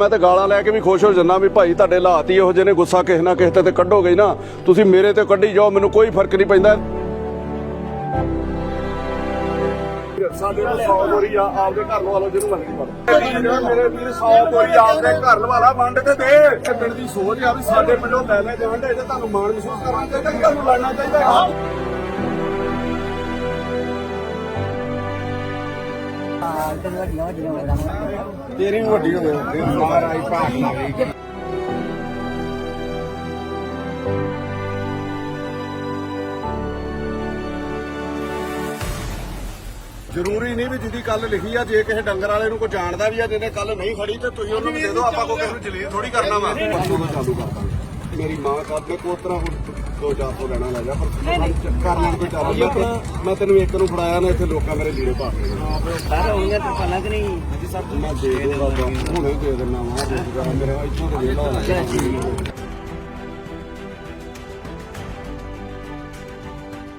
ਮੈਂ ਤੇ ਗਾਲਾਂ ਲੈ ਕੇ ਵੀ ਖੁਸ਼ ਹੋ ਜੰਨਾ ਵੀ ਭਾਈ ਤੁਹਾਡੇ ਹਾਲਾਤ ਹੀ ਇਹੋ ਜਿਹੇ ਨੇ, ਗੁੱਸਾ ਕਿਸੇ ਨਾ ਕਿਸੇ ਤੇ ਤੇ ਕੱਢੋਗੇ ਹੀ ਨਾ। ਤੁਸੀਂ ਮੇਰੇ ਤੇ ਕੱਢੀ ਜਾਓ, ਮੈਨੂੰ ਕੋਈ ਫ਼ਰਕ ਨਹੀਂ ਪੈਂਦਾ। ਸਾਡੇ ਨੂੰ 100 ਬੋਰੀ ਆ, ਆਪਦੇ ਘਰ ਵਾਲੋ ਜਿਹਨੂੰ ਮਰਜ਼ੀ ਪੜ ਮੇਰੇ ਵੀਰ 100 ਬੋਰੀ ਆਪਦੇ ਘਰ ਵਾਲਾ ਵੰਡ ਕੇ ਦੇ। ਇਹ ਪਿੰਡ ਦੀ ਸੋਚ ਆ ਵੀ ਸਾਡੇ ਪਿੰਡੋਂ ਲੈ ਲੈ ਜਾਣ ਦੇ ਤੁਹਾਨੂੰ ਮਾਣ ਮਹਿਸੂਸ ਕਰਨਾ ਚਾਹੀਦਾ ਕਿ ਤੁਹਾਨੂੰ ਲੜਨਾ ਚਾਹੀਦਾ। ਹੈ ਤੇਰੀ ਵੀ ਵੱਡੀ ਹੋਵੇ ਮਹਾਰਾਜ ਭਾਗ ਲਾਵੇ ਜ਼ਰੂਰੀ ਨਹੀਂ ਵੀ ਜਿਹਦੀ ਕੱਲ ਲਿਖੀ ਆ ਜੇ ਕਿਸੇ ਡੰਗਰ ਵਾਲੇ ਨੂੰ ਕੋਈ ਜਾਣਦਾ ਵੀ ਆ ਜਿਹਨੇ ਕੱਲ ਨਹੀਂ ਖੜੀ ਤੇ ਤੁਸੀਂ ਉਹਨੂੰ ਦੇ ਦਿਓ ਆਪਾਂ ਕੋ ਕਿਸੇ ਨੂੰ ਜਲੀਲ ਥੋੜੀ ਕਰਨਾ ਵਾ। ਪਰਸੋਂ ਤੋਂ ਚਾਲੂ ਕਰਦਾ। ਮੇਰੀ ਮਾਂ ਕਰਦੇ ਕੋ ਤਰ੍ਹਾਂ ਹੁਣ ਦੋ ਚਾਰ ਸੌ ਲੈਣਾ ਲੈ ਜਾ ਪਰ ਕਰ ਲੈਣ ਕੋਈ ਚਾਲੂ ਮੈਂ- ਮੈਂ ਤੈਨੂੰ ਇੱਕ ਨੂੰ ਫੜਾਇਆ ਨਾ ਇੱਥੇ ਲੋਕਾਂ ਮੇਰੇ ਲੀੜੇ ਪਾ ਕੇ। ਸਾਰੇ ਹੋਣਗੇ ਤਾਂ ਪਹਿਲਾਂ ਕਿ ਨਹੀਂ। ਹਾਂਜੀ ਸਭ ਮੈਂ ਦੇ ਦੂੰਗਾ ਬਾਬਾ ਹੁਣੇ ਦੇ ਦਿੰਦਾ ਵਾਂ ਰੋਜ਼ਗਾਰ ਮੇਰਾ ਇੱਥੋਂ ਤੇ ਵੇਲਾ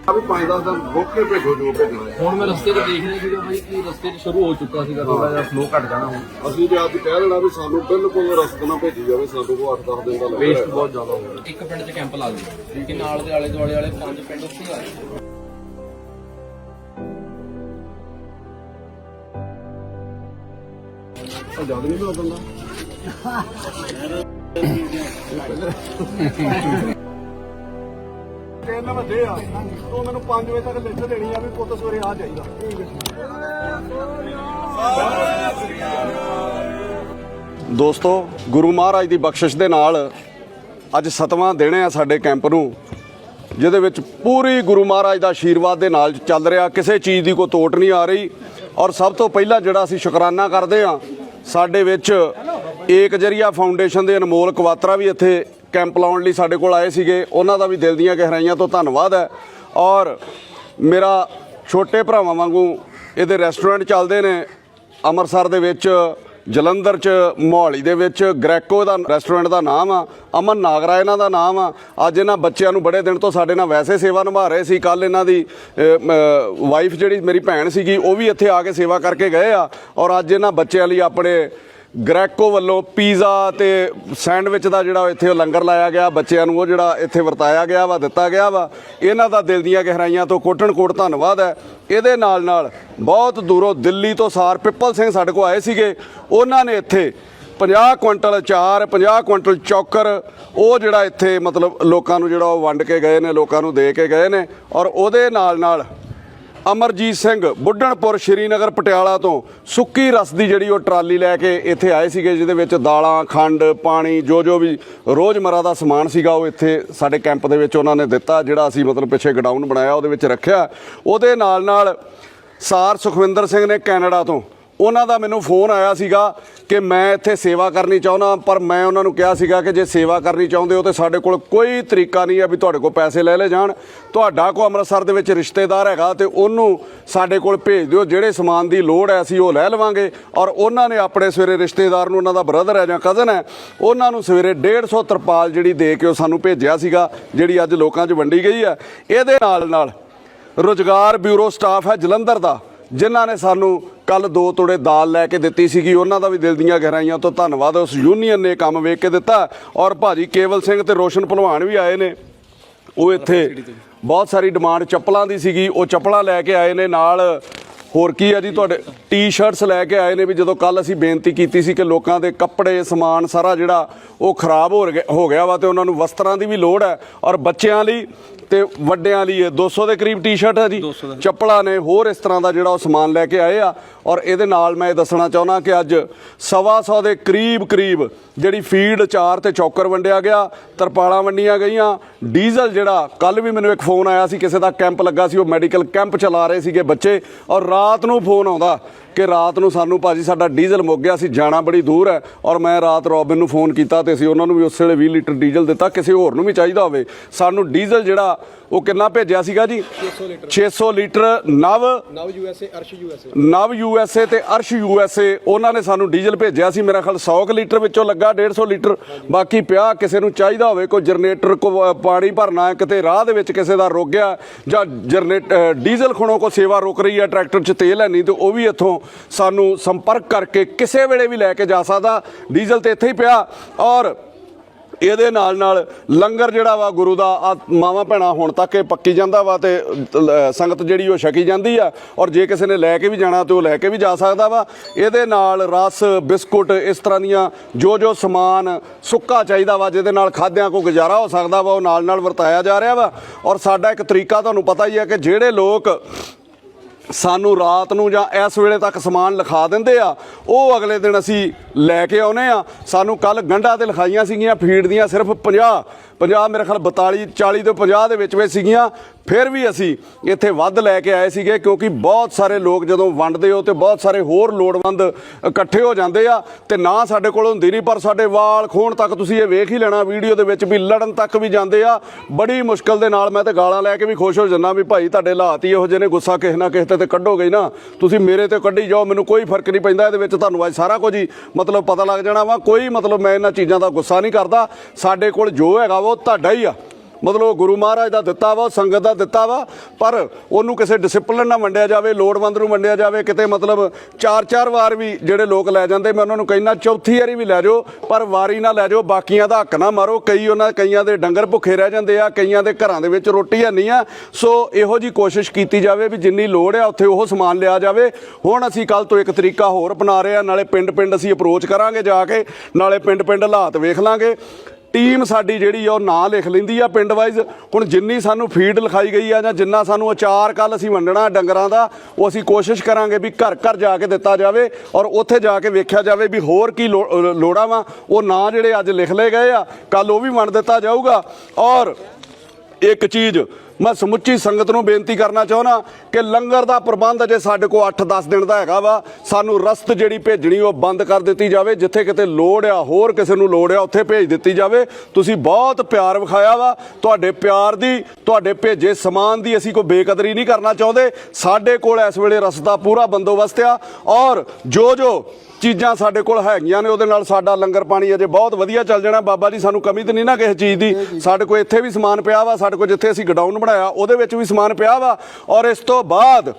ਅਭੀ 5-10 ਦਿਨ ਰੁਕ ਕੇ ਭੇਜੋ ਜੋ। ਭੇਜਣਾ ਹੈ ਹੁਣ ਮੈਂ ਰਸਤੇ ਤੇ ਦੇਖ ਰਿਹਾ ਸੀਗਾ ਬਾਈ ਕਿ ਰਸਤੇ 'ਚ ਸ਼ੁਰੂ ਹੋ ਚੁੱਕਾ ਸੀਗਾ ਥੋੜਾ ਜਿਹਾ ਫਲੋ ਘਟ ਜਾਣਾ ਹੁਣ। ਅਸੀਂ ਤੇ ਅੱਜ ਕਹਿ ਦੇਣਾ ਵੀ ਸਾਨੂੰ ਬਿਲਕੁਲ ਰਸਤਾ ਨਾ ਭੇਜੀ ਜਾਵੇ ਸਾਨੂੰ ਕੋ 8-10 ਦਿਨ ਦਾ ਲੱਗਦਾ ਵੇਸਟ ਬਹੁਤ ਜ਼ਿਆਦਾ ਹੋ ਰਿਹਾ ਇੱਕ ਪਿੰਡ 'ਚ ਕੈਂਪ ਲਾ ਦਿਓ ਕਿ ਨਾਲ ਦੇ ਆਲੇ ਦੁਆਲੇ ਵਾਲੇ ਪੰਜ ਪਿੰਡ ਉੱਥੇ ਆ ਜਾਣ। ਉਹ ਜਦ ਨਹੀਂ ਮੈਂ ਦਿੰਦਾ ਕਹਿੰਦਾ ਆ, ਤੂੰ ਮੈਨੂੰ 5 ਵਜੇ ਤੱਕ ਲਿਖ ਦੇਣੀ ਆ ਵੀ ਪੁੱਤ ਸਵੇਰੇ ਆ ਜਾਈਦਾ। ਦੋਸਤੋ, ਗੁਰੂ ਮਹਾਰਾਜ ਦੀ ਬਖਸ਼ਿਸ਼ ਦੇ ਨਾਲ ਅੱਜ ਸਤਵਾਂ ਦਿਨ ਆ ਸਾਡੇ ਕੈਂਪ ਨੂੰ, ਜਿਹਦੇ ਵਿੱਚ ਪੂਰੀ ਗੁਰੂ ਮਹਾਰਾਜ ਦਾ ਆਸ਼ੀਰਵਾਦ ਦੇ ਨਾਲ ਚੱਲ ਰਿਹਾ, ਕਿਸੇ ਚੀਜ਼ ਦੀ ਕੋਈ ਤੋਟ ਨਹੀਂ ਆ ਰਹੀ। ਔਰ ਸਭ ਤੋਂ ਪਹਿਲਾਂ ਜਿਹੜਾ ਅਸੀਂ ਸ਼ੁਕਰਾਨਾ ਕਰਦੇ ਆ ਸਾਡੇ ਵਿੱਚ ਏਕ ਜਰੀਆ ਫਾਊਂਡੇਸ਼ਨ ਦੇ ਅਨਮੋਲ ਕਵਾਤਰਾ ਵੀ ਇੱਥੇ ਕੈਂਪ ਲਾਉਣ ਲਈ ਸਾਡੇ ਕੋਲ ਆਏ ਸੀਗੇ। ਉਹਨਾਂ ਦਾ ਵੀ ਦਿਲ ਦੀਆਂ ਗਹਿਰਾਈਆਂ ਤੋਂ ਧੰਨਵਾਦ ਹੈ। ਔਰ ਮੇਰਾ ਛੋਟੇ ਭਰਾਵਾਂ ਵਾਂਗੂ ਇਹਦੇ ਰੈਸਟੋਰੈਂਟ ਚੱਲਦੇ ਨੇ। ਅੰਮ੍ਰਿਤਸਰ ਦੇ ਵਿੱਚ, ਜਲੰਧਰ ਚ, ਮੋਹਾਲੀ ਦੇ ਵਿੱਚ, ਗ੍ਰੈਕੋ ਦਾ ਰੈਸਟੋਰੈਂਟ ਦਾ ਨਾਮ ਆ। ਅਮਨ ਨਾਗਰਾ ਇਹਨਾਂ ਦਾ ਨਾਮ ਆ। ਅੱਜ ਇਹਨਾਂ ਬੱਚਿਆਂ ਨੂੰ ਬੜੇ ਦਿਨ ਤੋਂ ਸਾਡੇ ਨਾਲ ਵੈਸੇ ਸੇਵਾ ਨਿਭਾ ਰਹੇ ਸੀ। ਕੱਲ ਇਹਨਾਂ ਦੀ ਵਾਈਫ ਜਿਹੜੀ ਮੇਰੀ ਭੈਣ ਸੀਗੀ, ਉਹ ਵੀ ਇੱਥੇ ਆ ਕੇ ਸੇਵਾ ਕਰਕੇ ਗਏ ਆ। ਔਰ ਅੱਜ ਇਹਨਾਂ ਬੱਚਿਆਂ ਲਈ ਆਪਣੇ ਗ੍ਰੈਕੋ ਵੱਲੋਂ ਪੀਜ਼ਾ ਤੇ ਸੈਂਡਵਿਚ ਦਾ ਜਿਹੜਾ ਇੱਥੇ ਉਹ ਲੰਗਰ ਲਾਇਆ ਗਿਆ, ਬੱਚਿਆਂ ਨੂੰ ਉਹ ਜਿਹੜਾ ਇੱਥੇ ਵਰਤਾਇਆ ਗਿਆ ਵਾ, ਦਿੱਤਾ ਗਿਆ ਵਾ। ਇਹਨਾਂ ਦਾ ਦਿਲ ਦੀਆਂ ਗਹਿਰਾਈਆਂ ਤੋਂ ਕੋਟਣ ਕੋਟ ਧੰਨਵਾਦ ਹੈ। ਇਹਦੇ ਨਾਲ ਨਾਲ ਬਹੁਤ ਦੂਰੋਂ ਦਿੱਲੀ ਤੋਂ ਸਾਰ ਪਿੱਪਲ ਸਿੰਘ ਸਾਡੇ ਕੋਲ ਆਏ ਸੀਗੇ। ਉਹਨਾਂ ਨੇ ਇੱਥੇ 50 ਕੁਇੰਟਲ ਅਚਾਰ 50 ਕੁਇੰਟਲ ਚੌਕਰ, ਉਹ ਜਿਹੜਾ ਇੱਥੇ ਮਤਲਬ ਲੋਕਾਂ ਨੂੰ ਜਿਹੜਾ ਉਹ ਵੰਡ ਕੇ ਗਏ ਨੇ, ਲੋਕਾਂ ਨੂੰ ਦੇ ਕੇ ਗਏ ਨੇ ਔਰ ਉਹਦੇ ਨਾਲ ਨਾਲ ਅਮਰਜੀਤ ਸਿੰਘ ਬੁੱਢਣਪੁਰ ਸ਼੍ਰੀਨਗਰ ਪਟਿਆਲਾ ਤੋਂ ਸੁੱਕੀ ਰਸ ਦੀ ਜਿਹੜੀ ਉਹ ਟਰਾਲੀ ਲੈ ਕੇ ਇੱਥੇ ਆਏ ਸੀਗੇ, ਜਿਹਦੇ ਵਿੱਚ ਦਾਲਾਂ, ਖੰਡ, ਪਾਣੀ, ਜੋ ਜੋ ਵੀ ਰੋਜ਼ਮਰਾ ਦਾ ਸਮਾਨ ਸੀਗਾ ਉਹ ਇੱਥੇ ਸਾਡੇ ਕੈਂਪ ਦੇ ਵਿੱਚ ਉਹਨਾਂ ਨੇ ਦਿੱਤਾ, ਜਿਹੜਾ ਅਸੀਂ ਮਤਲਬ ਪਿੱਛੇ ਗਡਾਊਨ ਬਣਾਇਆ, ਉਹਦੇ ਵਿੱਚ ਰੱਖਿਆ। ਉਹਦੇ ਨਾਲ ਨਾਲ ਸਾਰ ਸੁਖਵਿੰਦਰ ਸਿੰਘ ਨੇ ਕੈਨੇਡਾ ਤੋਂ ਉਹਨਾਂ ਦਾ ਮੈਨੂੰ ਫੋਨ ਆਇਆ ਸੀਗਾ ਕਿ ਮੈਂ ਇੱਥੇ ਸੇਵਾ ਕਰਨੀ ਚਾਹੁੰਦਾ, ਪਰ ਮੈਂ ਉਹਨਾਂ ਨੂੰ ਕਿਹਾ ਸੀਗਾ ਕਿ ਜੇ ਸੇਵਾ ਕਰਨੀ ਚਾਹੁੰਦੇ ਹੋ ਤੇ ਸਾਡੇ ਕੋਲ ਕੋਈ ਤਰੀਕਾ ਨਹੀਂ ਹੈ ਵੀ ਤੁਹਾਡੇ ਕੋਲ ਪੈਸੇ ਲੈ ਲੈ ਜਾਣ। ਤੁਹਾਡਾ ਕੋ ਅੰਮ੍ਰਿਤਸਰ ਦੇ ਵਿੱਚ ਰਿਸ਼ਤੇਦਾਰ ਹੈਗਾ ਤੇ ਉਹਨੂੰ ਸਾਡੇ ਕੋਲ ਭੇਜ ਦਿਓ, ਜਿਹੜੇ ਸਮਾਨ ਦੀ ਲੋੜ ਹੈ ਅਸੀਂ ਉਹ ਲੈ ਲਵਾਂਗੇ। ਔਰ ਉਹਨਾਂ ਨੇ ਆਪਣੇ ਸਵੇਰੇ ਰਿਸ਼ਤੇਦਾਰ ਨੂੰ, ਉਹਨਾਂ ਦਾ ਬ੍ਰਦਰ ਹੈ ਜਾਂ ਕਜ਼ਨ ਹੈ, ਉਹਨਾਂ ਨੂੰ ਸਵੇਰੇ 150 ਤਰਪਾਲ ਜਿਹੜੀ ਦੇ ਕੇ ਉਹ ਸਾਨੂੰ ਭੇਜਿਆ ਸੀਗਾ, ਜਿਹੜੀ ਅੱਜ ਲੋਕਾਂ 'ਚ ਵੰਡੀ ਗਈ ਹੈ। ਇਹਦੇ ਨਾਲ ਨਾਲ ਰੁਜ਼ਗਾਰ ਬਿਊਰੋ ਸਟਾਫ ਹੈ ਜਲੰਧਰ ਦਾ। ਜਿਨ੍ਹਾਂ ਨੇ ਸਾਨੂੰ ਕੱਲ ਦੋ ਤੋੜੇ ਦਾਲ ਲੈ ਕੇ ਦਿੱਤੀ ਸੀਗੀ, ਉਹਨਾਂ ਦਾ ਵੀ ਦਿਲ ਦੀਆਂ ਗਹਿਰਾਈਆਂ ਤੋਂ ਧੰਨਵਾਦ। ਉਸ ਯੂਨੀਅਨ ਨੇ ਕੰਮ ਵੇਖ ਕੇ ਦਿੱਤਾ ਔਰ ਭਾਜੀ ਕੇਵਲ ਸਿੰਘ ਤੇ ਰੋਸ਼ਨ ਭਲਵਾਨ ਵੀ ਆਏ ਨੇ। ਉਹ ਇੱਥੇ ਬਹੁਤ ਸਾਰੀ ਡਿਮਾਂਡ ਚੱਪਲਾਂ ਦੀ ਸੀਗੀ, ਉਹ ਚੱਪਲਾਂ ਲੈ ਕੇ ਆਏ ਨੇ ਨਾਲ। ਹੋਰ ਕੀ ਆ ਜੀ ਤੁਹਾਡੇ? ਟੀ-ਸ਼ਰਟਸ ਲੈ ਕੇ ਆਏ ਨੇ ਵੀ ਜਦੋਂ ਕੱਲ ਅਸੀਂ ਬੇਨਤੀ ਕੀਤੀ ਸੀ ਕਿ ਲੋਕਾਂ ਦੇ ਕੱਪੜੇ, ਸਮਾਨ ਸਾਰਾ ਜਿਹੜਾ ਉਹ ਖਰਾਬ ਹੋ ਗਿਆ ਹੋ ਗਿਆ ਵਾ ਤੇ ਉਹਨਾਂ ਨੂੰ ਵਸਤਰਾਂ ਦੀ ਵੀ ਲੋੜ ਹੈ। ਔਰ ਬੱਚਿਆਂ ਲਈ ਤੇ ਵੱਡਿਆਂ ਲਈ ਇਹ 200 ਦੇ ਕਰੀਬ ਟੀ-ਸ਼ਰਟ ਹੈ ਜੀ। ਚੱਪਲਾਂ ਨੇ ਹੋਰ ਇਸ ਤਰ੍ਹਾਂ ਦਾ ਜਿਹੜਾ ਉਹ ਸਮਾਨ ਲੈ ਕੇ ਆਏ ਆ। ਔਰ ਇਹਦੇ ਨਾਲ ਮੈਂ ਇਹ ਦੱਸਣਾ ਚਾਹੁੰਦਾ ਕਿ ਅੱਜ ਸਵਾ ਸੌ ਦੇ ਕਰੀਬ ਕਰੀਬ ਜਿਹੜੀ ਫੀਡ ਚਾਰ ਤੇ ਚੌਕਰ ਵੰਡਿਆ ਗਿਆ ਤਰਪਾਲਾਂ ਵੰਡੀਆਂ ਗਈਆਂ। ਡੀਜ਼ਲ ਜਿਹੜਾ ਕੱਲ ਵੀ ਮੈਨੂੰ ਇੱਕ ਫੋਨ ਆਇਆ ਸੀ ਕਿਸੇ ਦਾ ਕੈਂਪ ਲੱਗਾ ਸੀ ਉਹ ਮੈਡੀਕਲ ਕੈਂਪ ਚਲਾ ਰਹੇ ਸੀਗੇ ਬੱਚੇ। ਔਰ ਰਾਤ ਨੂੰ ਫੋਨ ਆਉਂਦਾ ਕਿ ਰਾਤ ਨੂੰ ਸਾਨੂੰ ਭਾਜੀ ਸਾਡਾ ਡੀਜ਼ਲ ਮੁੱਕ ਗਿਆ ਸੀ ਜਾਣਾ ਬੜੀ ਦੂਰ ਹੈ ਔਰ ਮੈਂ ਰਾਤ ਰੋਬਿਨ ਨੂੰ ਫੋਨ ਕੀਤਾ ਤੇ ਅਸੀਂ ਉਹਨਾਂ ਨੂੰ ਵੀ ਉਸੇ ਵੇਲੇ 20 ਲੀਟਰ ਡੀਜ਼ਲ ਦਿੱਤਾ, ਕਿਸੇ ਹੋਰ ਨੂੰ ਵੀ ਚਾਹੀਦਾ ਹੋਵੇ। ਸਾਨੂੰ ਡੀਜ਼ਲ ਜਿਹੜਾ ਉਹ ਕਿੰਨਾ ਭੇਜਿਆ ਸੀਗਾ ਜੀ? 600 litre. Nav Nav USA Arsh USA Nav USA ਤੇ ਅਰਸ਼ ਯੂਐਸਏ ਉਹਨਾਂ ਨੇ ਸਾਨੂੰ ਡੀਜ਼ਲ ਭੇਜਿਆ ਸੀ। ਮੇਰਾ ਖਿਆਲ 100 ਕੁ ਲੀਟਰ ਵਿੱਚੋਂ ਲੱਗਾ 150 ਲੀਟਰ। ਬਾਕੀ ਪਿਆ ਕਿਸੇ ਨੂੰ ਚਾਹੀਦਾ ਹੋਵੇ ਕੋਈ ਜਨਰੇਟਰ ਕੋ ਪਾਣੀ ਭਰਨਾ ਕਿਤੇ ਰਾਹ ਦੇ ਵਿੱਚ ਕਿਸੇ ਦਾ ਰੁਕ ਗਿਆ ਜਾਂ ਜਨਰੇਟ ਡੀਜ਼ਲ ਖਣੋ ਕੋ ਸੇਵਾ ਰੁਕ ਰਹੀ ਹੈ ਟਰੈਕਟਰ 'ਚ ਤੇਲ ਹੈ ਨਹੀਂ ਤੇ ਉਹ ਵੀ ਇੱਥੋਂ ਸਾਨੂੰ ਸੰਪਰਕ ਕਰਕੇ ਕਿਸੇ ਵੇਲੇ ਵੀ ਲੈ ਕੇ ਜਾ ਸਕਦਾ। ਡੀਜ਼ਲ ਤੇ ਇੱਥੇ ਹੀ ਪਿਆ ਔਰ ਇਹਦੇ ਨਾਲ ਨਾਲ ਲੰਗਰ ਜਿਹੜਾ ਵਾ ਗੁਰੂ ਦਾ, ਆ ਮਾਵਾਂ ਭੈਣਾਂ ਹੁਣ ਤੱਕ ਇਹ ਪੱਕੀ ਜਾਂਦਾ ਵਾ ਤੇ ਸੰਗਤ ਜਿਹੜੀ ਉਹ ਛਕੀ ਜਾਂਦੀ ਆ। ਔਰ ਜੇ ਕਿਸੇ ਨੇ ਲੈ ਕੇ ਵੀ ਜਾਣਾ ਤੇ ਉਹ ਲੈ ਕੇ ਵੀ ਜਾ ਸਕਦਾ ਵਾ। ਇਹਦੇ ਨਾਲ ਰਸ, ਬਿਸਕੁਟ, ਇਸ ਤਰ੍ਹਾਂ ਦੀਆਂ ਜੋ ਜੋ ਸਮਾਨ ਸੁੱਕਾ ਚਾਹੀਦਾ ਵਾ, ਜਿਹਦੇ ਨਾਲ ਖਾਦਿਆਂ ਕੋ ਗੁਜ਼ਾਰਾ ਹੋ ਸਕਦਾ ਵਾ, ਉਹ ਨਾਲ ਨਾਲ ਵਰਤਾਇਆ ਜਾ ਰਿਹਾ ਵਾ। ਔਰ ਸਾਡਾ ਇੱਕ ਤਰੀਕਾ ਤੁਹਾਨੂੰ ਪਤਾ ਹੀ ਹੈ ਕਿ ਜਿਹੜੇ ਲੋਕ ਸਾਨੂੰ ਰਾਤ ਨੂੰ ਜਾਂ ਇਸ ਵੇਲੇ ਤੱਕ ਸਮਾਨ ਲਿਖਾ ਦਿੰਦੇ ਆ, ਉਹ ਅਗਲੇ ਦਿਨ ਅਸੀਂ ਲੈ ਕੇ ਆਉਨੇ ਆ। ਸਾਨੂੰ ਕੱਲ ਗੰਢਾ ਤੇ ਲਿਖਾਈਆਂ ਸੀਗੀਆਂ, ਫੀਡ ਦੀਆਂ ਸਿਰਫ 50 50 ਮੇਰੇ ਖਿਆਲ 42 40 ਤੋਂ 50 ਦੇ ਵਿੱਚ ਵਿੱਚ ਸੀਗੀਆਂ। ਫਿਰ ਵੀ ਅਸੀਂ ਇੱਥੇ ਵੱਧ ਲੈ ਕੇ ਆਏ ਸੀਗੇ ਕਿਉਂਕਿ ਬਹੁਤ ਸਾਰੇ ਲੋਕ ਜਦੋਂ ਵੰਡਦੇ ਹੋ ਤੇ ਬਹੁਤ ਸਾਰੇ ਹੋਰ ਲੋੜਵੰਦ ਇਕੱਠੇ ਹੋ ਜਾਂਦੇ ਆ ਤੇ ਨਾ ਸਾਡੇ ਕੋਲ ਹੁੰਦੀ ਨਹੀਂ, ਪਰ ਸਾਡੇ ਵਾਲ ਖੋਣ ਤੱਕ ਤੁਸੀਂ ਇਹ ਵੇਖ ਹੀ ਲੈਣਾ, ਵੀਡੀਓ ਦੇ ਵਿੱਚ ਵੀ ਲੜਨ ਤੱਕ ਵੀ ਜਾਂਦੇ ਆ। ਬੜੀ ਮੁਸ਼ਕਲ ਦੇ ਨਾਲ ਮੈਂ ਤੇ ਗਾਲਾਂ ਲੈ ਕੇ ਵੀ ਖੁਸ਼ ਹੋ ਜੰਨਾ ਵੀ ਭਾਈ ਤੁਹਾਡੇ ਹਾਲਾਤ ਹੀ ਇਹੋ ਜਿਹੇ ਨੇ, ਗੁੱਸਾ ਕਿਸੇ ਨਾ ਕਿਸੇ ਤੇ ਕੱਢੋਗੇ ਹੀ ਨਾ। ਤੁਸੀਂ ਮੇਰੇ ਤੇ ਕੱਢੀ ਜਾਓ, ਮੈਨੂੰ ਕੋਈ ਫ਼ਰਕ ਨਹੀਂ ਪੈਂਦਾ, ਇਹਦੇ ਵਿੱਚ ਤੁਹਾਨੂੰ ਅੱਜ ਸਾਰਾ ਕੁਝ ਹੀ ਮਤਲਬ ਪਤਾ ਲੱਗ ਜਾਣਾ ਵਾ। ਕੋਈ ਮਤਲਬ ਮੈਂ ਇਹਨਾਂ ਚੀਜ਼ਾਂ ਦਾ ਗੁੱਸਾ ਨਹੀਂ ਕਰਦਾ। ਸਾਡੇ ਕੋਲ ਜੋ ਹੈਗਾ ਵਾ ਉਹ ਤੁਹਾਡਾ ਹੀ ਆ। ਮਤਲਬ ਉਹ ਗੁਰੂ ਮਹਾਰਾਜ ਦਾ ਦਿੱਤਾ ਵਾ ਉਹ ਸੰਗਤ ਦਾ ਦਿੱਤਾ ਵਾ, ਪਰ ਉਹਨੂੰ ਕਿਸੇ ਡਿਸਪਲਿਨ ਨਾਲ ਵੰਡਿਆ ਜਾਵੇ, ਲੋੜਵੰਦ ਨੂੰ ਵੰਡਿਆ ਜਾਵੇ, ਕਿਤੇ ਮਤਲਬ ਚਾਰ ਚਾਰ ਵਾਰ ਵੀ ਜਿਹੜੇ ਲੋਕ ਲੈ ਜਾਂਦੇ, ਮੈਂ ਉਹਨਾਂ ਨੂੰ ਕਹਿੰਦਾ, ਚੌਥੀ ਵਾਰੀ ਵੀ ਲੈ ਜਾਓ, ਪਰ ਵਾਰੀ ਨਾ ਲੈ ਜਾਓ, ਬਾਕੀਆਂ ਦਾ ਹੱਕ ਨਾ ਮਾਰੋ। ਕਈ ਉਹਨਾਂ, ਕਈਆਂ ਦੇ ਡੰਗਰ ਭੁੱਖੇ ਰਹਿ ਜਾਂਦੇ ਆ, ਕਈਆਂ ਦੇ ਘਰਾਂ ਦੇ ਵਿੱਚ ਰੋਟੀ ਹੈ ਨਹੀਂ ਆ। ਸੋ ਇਹੋ ਜੀ ਕੋਸ਼ਿਸ਼ ਕੀਤੀ ਜਾਵੇ ਵੀ ਜਿੰਨੀ ਲੋੜ ਆ, ਉੱਥੇ ਉਹ ਸਮਾਨ ਲਿਆ ਜਾਵੇ। ਹੁਣ ਅਸੀਂ ਕੱਲ ਤੋਂ ਇੱਕ ਤਰੀਕਾ ਹੋਰ ਅਪਣਾ ਰਹੇ ਆ, ਨਾਲੇ ਪਿੰਡ ਪਿੰਡ ਅਸੀਂ ਅਪਰੋਚ ਕਰਾਂਗੇ ਜਾ ਕੇ, ਨਾਲੇ ਪਿੰਡ ਪਿੰਡ ਹਾਲਾਤ ਵੇਖ ਲਾਂਗੇ। ਟੀਮ ਸਾਡੀ ਜਿਹੜੀ ਆ, ਉਹ ਨਾਂ ਲਿਖ ਲੈਂਦੀ ਆ ਪਿੰਡ ਵਾਈਜ਼। ਹੁਣ ਜਿੰਨੀ ਸਾਨੂੰ ਫੀਡ ਲਿਖਾਈ ਗਈ ਆ ਜਾਂ ਜਿੰਨਾ ਸਾਨੂੰ ਅਚਾਰ ਕੱਲ ਅਸੀਂ ਵੰਡਣਾ ਡੰਗਰਾਂ ਦਾ, ਉਹ ਅਸੀਂ ਕੋਸ਼ਿਸ਼ ਕਰਾਂਗੇ ਵੀ ਘਰ ਘਰ ਜਾ ਕੇ ਦਿੱਤਾ ਜਾਵੇ ਔਰ ਉੱਥੇ ਜਾ ਕੇ ਵੇਖਿਆ ਜਾਵੇ ਵੀ ਹੋਰ ਕੀ ਲੋ- ਲੋੜਾਂ ਵਾ। ਉਹ ਨਾਂ ਜਿਹੜੇ ਅੱਜ ਲਿਖ ਲਏ ਗਏ ਆ ਕੱਲ ਉਹ ਵੀ ਵੰਡ ਦਿੱਤਾ ਜਾਊਗਾ। ਔਰ ਇੱਕ ਚੀਜ਼ ਮੈਂ ਸਮੁੱਚੀ ਸੰਗਤ ਨੂੰ ਬੇਨਤੀ ਕਰਨਾ ਚਾਹੁੰਦਾ ਕਿ ਲੰਗਰ ਦਾ ਪ੍ਰਬੰਧ ਅਜੇ ਸਾਡੇ ਕੋਲ 8-10 ਦਿਨ ਦਾ ਹੈਗਾ ਵਾ। ਸਾਨੂੰ ਰਸਤ ਜਿਹੜੀ ਭੇਜਣੀ ਉਹ ਬੰਦ ਕਰ ਦਿੱਤੀ ਜਾਵੇ। ਜਿੱਥੇ ਕਿਤੇ ਲੋੜ ਆ ਹੋਰ ਕਿਸੇ ਨੂੰ ਲੋੜ ਆ ਉੱਥੇ ਭੇਜ ਦਿੱਤੀ ਜਾਵੇ। ਤੁਸੀਂ ਬਹੁਤ ਪਿਆਰ ਵਿਖਾਇਆ ਵਾ। ਤੁਹਾਡੇ ਪਿਆਰ ਦੀ ਤੁਹਾਡੇ ਭੇਜੇ ਸਮਾਨ ਦੀ ਅਸੀਂ ਕੋਈ ਬੇਕਦਰੀ ਨਹੀਂ ਕਰਨਾ ਚਾਹੁੰਦੇ। ਸਾਡੇ ਕੋਲ ਇਸ ਵੇਲੇ ਰਸਤ ਦਾ ਪੂਰਾ ਬੰਦੋਬਸਤ ਆ। ਔਰ ਜੋ ਜੋ ਚੀਜ਼ਾਂ ਸਾਡੇ ਕੋਲ ਹੈਗੀਆਂ ਨੇ ਉਹਦੇ ਨਾਲ ਸਾਡਾ ਲੰਗਰ ਪਾਣੀ ਅਜੇ ਬਹੁਤ ਵਧੀਆ ਚੱਲ ਜਾਣਾ। ਬਾਬਾ ਜੀ ਸਾਨੂੰ ਕਮੀ ਤੇ ਨਹੀਂ ਨਾ ਕਿਸੇ ਚੀਜ਼ ਦੀ। ਸਾਡੇ ਕੋਲ ਇੱਥੇ ਵੀ ਸਮਾਨ ਪਿਆ ਵਾ। ਸਾਡੇ ਕੋਲ ਜਿੱਥੇ ਅਸੀਂ ਗਡਾਊਨ ਬਣਾਇਆ ਉਹਦੇ ਵਿੱਚ ਵੀ ਸਮਾਨ ਪਿਆ ਵਾ ਔਰ ਇਸ ਤੋਂ ਬਾਅਦ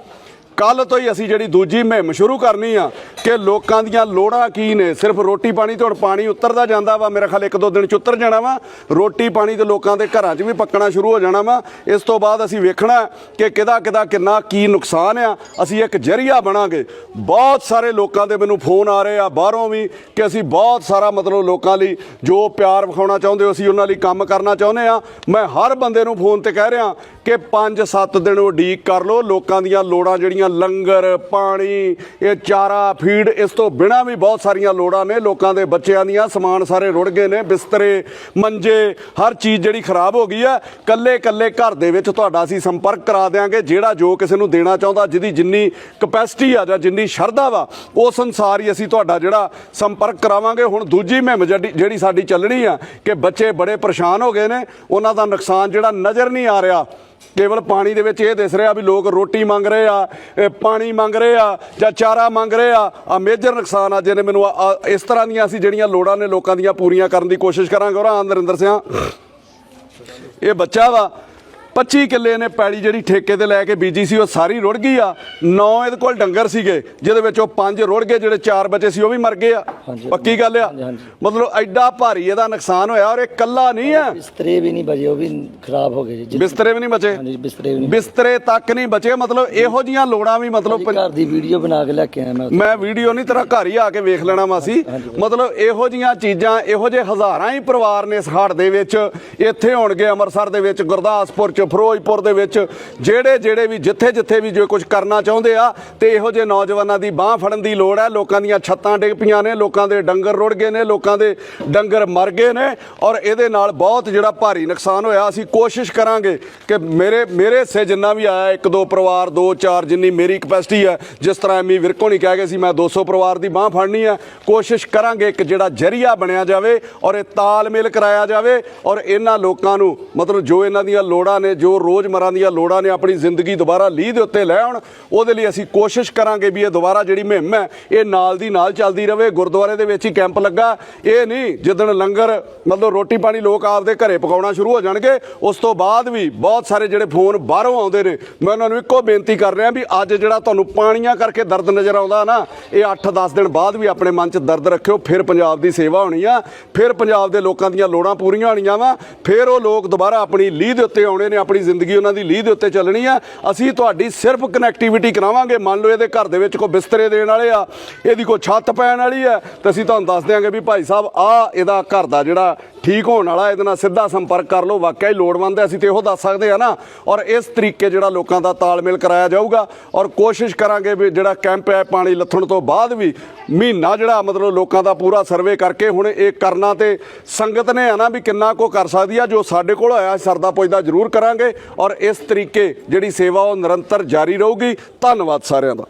ਕੱਲ ਤੋਂ ਹੀ ਅਸੀਂ ਜਿਹੜੀ ਦੂਜੀ ਮੁਹਿੰਮ ਸ਼ੁਰੂ ਕਰਨੀ ਆ ਕਿ ਲੋਕਾਂ ਦੀਆਂ ਲੋੜਾਂ ਕੀ ਨੇ? ਸਿਰਫ ਰੋਟੀ ਪਾਣੀ ਤੋਂ ਹੁਣ ਪਾਣੀ ਉਤਰਦਾ ਜਾਂਦਾ ਵਾ। ਮੇਰਾ ਖਿਆਲ ਇੱਕ ਦੋ ਦਿਨ ਚ ਉਤਰ ਜਾਣਾ ਵਾ। ਰੋਟੀ ਪਾਣੀ ਤੇ ਲੋਕਾਂ ਦੇ ਘਰਾਂ 'ਚ ਵੀ ਪੱਕਣਾ ਸ਼ੁਰੂ ਹੋ ਜਾਣਾ ਵਾ। ਇਸ ਤੋਂ ਬਾਅਦ ਅਸੀਂ ਵੇਖਣਾ ਕਿ ਕਿਦਾ ਕਿਹਦਾ ਕਿੰਨਾ ਕੀ ਨੁਕਸਾਨ ਆ। ਅਸੀਂ ਇੱਕ ਜਰੀਆ ਬਣਾਂਗੇ। ਬਹੁਤ ਸਾਰੇ ਲੋਕਾਂ ਦੇ ਮੈਨੂੰ ਫੋਨ ਆ ਰਹੇ ਆ, ਬਾਹਰੋਂ ਵੀ, ਕਿ ਅਸੀਂ ਬਹੁਤ ਸਾਰਾ ਮਤਲਬ ਲੋਕਾਂ ਲਈ ਜੋ ਪਿਆਰ ਵਿਖਾਉਣਾ ਚਾਹੁੰਦੇ ਹੋ, ਅਸੀਂ ਉਹਨਾਂ ਲਈ ਕੰਮ ਕਰਨਾ ਚਾਹੁੰਦੇ ਆ। ਮੈਂ ਹਰ ਬੰਦੇ ਨੂੰ ਫੋਨ ਤੇ ਕਹਿ ਰਿਹਾ ਕਿ 5-7 ਦਿਨ ਉਡੀਕ ਕਰ ਲਓ। ਲੋਕਾਂ ਦੀਆਂ ਲੋੜਾਂ ਜਿਹੜੀਆਂ, ਲੰਗਰ, ਪਾਣੀ, ਇਹ ਚਾਰਾ, ਫੀਡ, ਇਸ ਤੋਂ ਬਿਨਾ ਵੀ ਬਹੁਤ ਸਾਰੀਆਂ ਲੋੜਾਂ ਨੇ ਲੋਕਾਂ ਦੇ ਬੱਚਿਆਂ ਦੀਆਂ। ਸਮਾਨ ਸਾਰੇ ਰੁੜ ਗਏ ਨੇ, ਬਿਸਤਰੇ, ਮੰਜੇ, ਹਰ ਚੀਜ਼ ਜਿਹੜੀ ਖਰਾਬ ਹੋ ਗਈ ਹੈ। ਕੱਲੇ ਕੱਲੇ ਘਰ ਦੇ ਵਿੱਚ ਤੁਹਾਡਾ ਅਸੀਂ ਸੰਪਰਕ ਕਰਾ ਦਿਆਂਗੇ। ਜਿਹੜਾ ਜੋ ਕਿਸੇ ਨੂੰ ਦੇਣਾ ਚਾਹੁੰਦਾ, ਜਿਹਦੀ ਜਿੰਨੀ ਕਪੈਸਿਟੀ ਆ ਜਾਂ ਜਿੰਨੀ ਸ਼ਰਧਾ ਵਾ ਉਸ ਅਨੁਸਾਰ ਹੀ ਅਸੀਂ ਤੁਹਾਡਾ ਜਿਹੜਾ ਸੰਪਰਕ ਕਰਾਵਾਂਗੇ। ਹੁਣ ਦੂਜੀ ਮੁਹਿੰਮ ਜਿਹੜੀ ਸਾਡੀ ਚੱਲਣੀ ਆ ਕਿ ਬੱਚੇ ਬੜੇ ਪਰੇਸ਼ਾਨ ਹੋ ਗਏ ਨੇ। ਉਹਨਾਂ ਦਾ ਨੁਕਸਾਨ ਜਿਹੜਾ ਨਜ਼ਰ ਨਹੀਂ ਆ ਰਿਹਾ। ਕੇਵਲ ਪਾਣੀ ਦੇ ਵਿੱਚ ਇਹ ਦਿਸ ਰਿਹਾ ਵੀ ਲੋਕ ਰੋਟੀ ਮੰਗ ਰਹੇ ਆ ਪਾਣੀ ਮੰਗ ਰਹੇ ਆ, ਜਾਂ ਚਾਰਾ ਮੰਗ ਰਹੇ ਆ। ਆ ਮੇਜਰ ਨੁਕਸਾਨ ਆ ਜਿਹਨੇ ਮੈਨੂੰ ਇਸ ਤਰ੍ਹਾਂ ਦੀਆਂ ਅਸੀਂ ਜਿਹੜੀਆਂ ਲੋੜਾਂ ਨੇ ਲੋਕਾਂ ਦੀਆਂ ਪੂਰੀਆਂ ਕਰਨ ਦੀ ਕੋਸ਼ਿਸ਼ ਕਰਾਂਗੇ। ਔਰ ਨਰਿੰਦਰ ਸਿੰਘ ਇਹ ਬੱਚਾ ਵਾ। 25 ਕਿੱਲੇ ਨੇ ਪੈਲੀ ਜਿਹੜੀ ਠੇਕੇ ਤੇ ਲੈ ਕੇ ਬੀਜੀ ਸੀ ਉਹ ਸਾਰੀ ਰੁੜ ਗਈ ਆ। ਨੌ ਇਹਦੇ ਕੋਲ ਡੰਗਰ ਸੀਗੇ ਜਿਹਦੇ ਵਿੱਚ ਉਹ ਪੰਜ ਰੁੜ ਗਏ ਜਿਹੜੇ ਚਾਰ ਬਚੇ ਸੀ ਉਹ ਵੀ ਮਰ ਗਏ ਆ। ਪੱਕੀ ਗੱਲ ਆ? ਮਤਲਬ ਐਡਾ ਭਾਰੀ ਇਹਦਾ ਨੁਕਸਾਨ ਹੋਇਆ ਔਰ ਇਹ ਕੱਲਾ ਨਹੀਂ ਆ। ਬਿਸਤਰੇ ਵੀ ਨਹੀਂ ਬਜੇ ਉਹ ਵੀ ਖਰਾਬ ਹੋ ਗਏ ਜੀ। ਬਿਸਤਰੇ ਵੀ ਨਹੀਂ ਬਚੇ? ਹਾਂਜੀ ਬਿਸਤਰੇ ਵੀ ਨਹੀਂ ਬਿਸਤਰੇ ਤੱਕ ਨਹੀਂ ਬਚੇ ਮਤਲਬ ਇਹੋ ਜੀਆਂ ਲੋੜਾਂ ਵੀ ਮਤਲਬ ਘਰ ਦੀ ਵੀਡੀਓ ਬਣਾ ਕੇ ਲੈ ਕੇ ਆਇਆ ਮੈਂ। ਮੈਂ ਵੀਡੀਓ ਨਹੀਂ ਤੇਰਾ ਘਰ ਹੀ ਆ ਕੇ ਵੇਖ ਲੈਣਾ ਮਾਸੀ। ਮਤਲਬ ਇਹੋ ਜੀਆਂ ਚੀਜ਼ਾਂ ਇਹੋ ਜਿਹੇ ਹਜ਼ਾਰਾਂ ਹੀ ਪਰਿਵਾਰ ਨੇ ਇਸ ਹੜ੍ਹ ਦੇ ਵਿੱਚ ਇੱਥੇ ਹੋਣਗੇ ਅੰਮ੍ਰਿਤਸਰ ਦੇ ਵਿੱਚ ਗੁਰਦਾਸਪੁਰ ਚ ਫਿਰੋਜ਼ਪੁਰ ਦੇ ਵਿੱਚ, ਜਿਹੜੇ ਜਿਹੜੇ ਵੀ, ਜਿੱਥੇ ਜਿੱਥੇ ਵੀ ਜੋ ਕੁਝ ਕਰਨਾ ਚਾਹੁੰਦੇ ਆ, ਤੇ ਇਹੋ ਜਿਹੇ ਨੌਜਵਾਨਾਂ ਦੀ ਬਾਹ ਫੜਨ ਦੀ ਲੋੜ ਹੈ। ਲੋਕਾਂ ਦੀਆਂ ਛੱਤਾਂ ਡਿੱਗ ਪਈਆਂ ਨੇ, ਲੋਕਾਂ ਦੇ ਡੰਗਰ ਰੁੜ ਗਏ ਨੇ, ਲੋਕਾਂ ਦੇ ਡੰਗਰ ਮਰ ਗਏ ਨੇ, ਔਰ ਇਹਦੇ ਨਾਲ ਬਹੁਤ ਜਿਹੜਾ ਭਾਰੀ ਨੁਕਸਾਨ ਹੋਇਆ। ਅਸੀਂ ਕੋਸ਼ਿਸ਼ ਕਰਾਂਗੇ ਕਿ ਮੇਰੇ ਮੇਰੇ ਹਿੱਸੇ ਜਿੰਨਾ ਵੀ ਆਇਆ, ਇੱਕ, ਦੋ ਪਰਿਵਾਰ, ਦੋ, ਚਾਰ, ਜਿੰਨੀ ਮੇਰੀ ਕਪੈਸਿਟੀ ਹੈ, ਜਿਸ ਤਰ੍ਹਾਂ ਐਮੀ ਵਿਰਕੋ ਨਹੀਂ ਕਹਿ ਗਏ ਸੀ ਮੈਂ 200 ਪਰਿਵਾਰ ਦੀ ਬਾਹ ਫੜਨੀ ਹੈ, ਕੋਸ਼ਿਸ਼ ਕਰਾਂਗੇ ਇੱਕ ਜਿਹੜਾ ਜਰੀਆ ਬਣਿਆ ਜਾਵੇ, ਔਰ ਇਹ ਤਾਲਮੇਲ ਕਰਾਇਆ ਜਾਵੇ, ਔਰ ਇਹਨਾਂ ਲੋਕਾਂ ਨੂੰ, ਮਤਲਬ ਜੋ ਇਹਨਾਂ ਦੀਆਂ ਲੋੜਾਂ ਨੇ ਨੇ ਜੋ ਰੋਜ਼ਮਰਾਂ ਦੀਆਂ ਲੋੜਾਂ ਨੇ ਆਪਣੀ ਜ਼ਿੰਦਗੀ ਦੁਬਾਰਾ ਲੀਹ ਦੇ ਉੱਤੇ ਲੈ ਆਉਣ, ਉਹਦੇ ਲਈ ਅਸੀਂ ਕੋਸ਼ਿਸ਼ ਕਰਾਂਗੇ ਵੀ ਇਹ ਦੁਬਾਰਾ ਜਿਹੜੀ ਮੁਹਿੰਮ ਹੈ, ਇਹ ਨਾਲ ਦੀ ਨਾਲ ਚੱਲਦੀ ਰਹੇ ਗੁਰਦੁਆਰੇ ਦੇ ਵਿੱਚ ਹੀ ਕੈਂਪ ਲੱਗਾ। ਇਹ ਨਹੀਂ, ਜਿੱਦਣ ਲੰਗਰ, ਮਤਲਬ ਰੋਟੀ ਪਾਣੀ ਲੋਕ ਆਪਦੇ ਘਰੇ ਪਕਾਉਣਾ ਸ਼ੁਰੂ ਹੋ ਜਾਣਗੇ, ਉਸ ਤੋਂ ਬਾਅਦ ਵੀ ਬਹੁਤ ਸਾਰੇ ਜਿਹੜੇ ਫੋਨ ਬਾਹਰੋਂ ਆਉਂਦੇ ਨੇ, ਮੈਂ ਉਹਨਾਂ ਨੂੰ ਇੱਕੋ ਬੇਨਤੀ ਕਰ ਰਿਹਾ ਵੀ ਅੱਜ ਜਿਹੜਾ ਤੁਹਾਨੂੰ ਪਾਣੀਆਂ ਕਰਕੇ ਦਰਦ ਨਜ਼ਰ ਆਉਂਦਾ ਨਾ, ਇਹ 8-10 ਦਿਨ ਬਾਅਦ ਵੀ ਆਪਣੇ ਮਨ 'ਚ ਦਰਦ ਰੱਖਿਓ, ਫਿਰ ਪੰਜਾਬ ਦੀ ਸੇਵਾ ਹੋਣੀ ਆ, ਫਿਰ ਪੰਜਾਬ ਦੇ ਲੋਕਾਂ ਦੀਆਂ ਲੋੜਾਂ ਪੂਰੀਆਂ ਹੋਣੀਆਂ ਵਾ, ਫਿਰ ਉਹ ਲੋਕ ਦੁਬਾਰਾ ਆਪਣੀ ਲੀਹ ਦੇ ਉੱਤੇ ਆਉਣੇ ਨੇ ਆਪਣੀ ਜ਼ਿੰਦਗੀ ਉਹਨਾਂ ਦੀ ਲੀਹ ਦੇ ਉੱਤੇ ਚੱਲਣੀ ਆ। ਅਸੀਂ ਤੁਹਾਡੀ ਸਿਰਫ ਕਨੈਕਟੀਵਿਟੀ ਕਰਾਵਾਂਗੇ। ਮੰਨ ਲਓ ਇਹਦੇ ਘਰ ਦੇ ਵਿੱਚ ਕੋਈ ਬਿਸਤਰੇ ਦੇਣ ਵਾਲੇ ਆ, ਇਹਦੀ ਕੋਈ ਛੱਤ ਪੈਣ ਵਾਲੀ ਆ, ਤੇ ਅਸੀਂ ਤੁਹਾਨੂੰ ਦੱਸ ਦਿਆਂਗੇ ਵੀ ਭਾਈ ਸਾਹਿਬ, ਆ ਇਹਦਾ ਘਰ ਦਾ ਜਿਹੜਾ ਠੀਕ ਹੋਣ ਵਾਲਾ, ਇਹਦੇ ਨਾਲ ਸਿੱਧਾ ਸੰਪਰਕ ਕਰ ਲਓ। ਵਾਕਿਆ ਹੀ ਲੋੜਵੰਦ ਹੈ, ਅਸੀਂ ਤੇ ਇਹੋ ਦੱਸ ਸਕਦੇ ਆ ਨਾ। ਔਰ ਇਸ ਤਰੀਕੇ ਜਿਹੜਾ ਲੋਕਾਂ ਦਾ ਤਾਲਮੇਲ ਕਰਾਇਆ ਜਾਊਗਾ। ਔਰ ਕੋਸ਼ਿਸ਼ ਕਰਾਂਗੇ ਵੀ ਜਿਹੜਾ ਕੈਂਪ ਹੈ ਪਾਣੀ ਲੱਥਣ ਤੋਂ ਬਾਅਦ ਵੀ ਮਹੀਨਾ ਜਿਹੜਾ ਮਤਲਬ ਲੋਕਾਂ ਦਾ ਪੂਰਾ ਸਰਵੇ ਕਰਕੇ ਹੁਣ ਇਹ ਕਰਨਾ ਤੇ ਸੰਗਤ ਨੇ ਆ ਨਾ ਵੀ ਕਿੰਨਾ ਕੋ ਕਰ ਸਕਦੀ ਆ, ਜੋ ਸਾਡੇ ਕੋਲ ਹੋਇਆ ਸਰਦਾ ਪੁੱਜਦਾ ਜ਼ਰੂਰ ਕਰਾਂਗੇ ਔਰ ਇਸ ਤਰੀਕੇ ਜਿਹੜੀ ਸੇਵਾ ਉਹ ਨਿਰੰਤਰ ਜਾਰੀ ਰਹੂਗੀ। ਧੰਨਵਾਦ ਸਾਰਿਆਂ ਦਾ।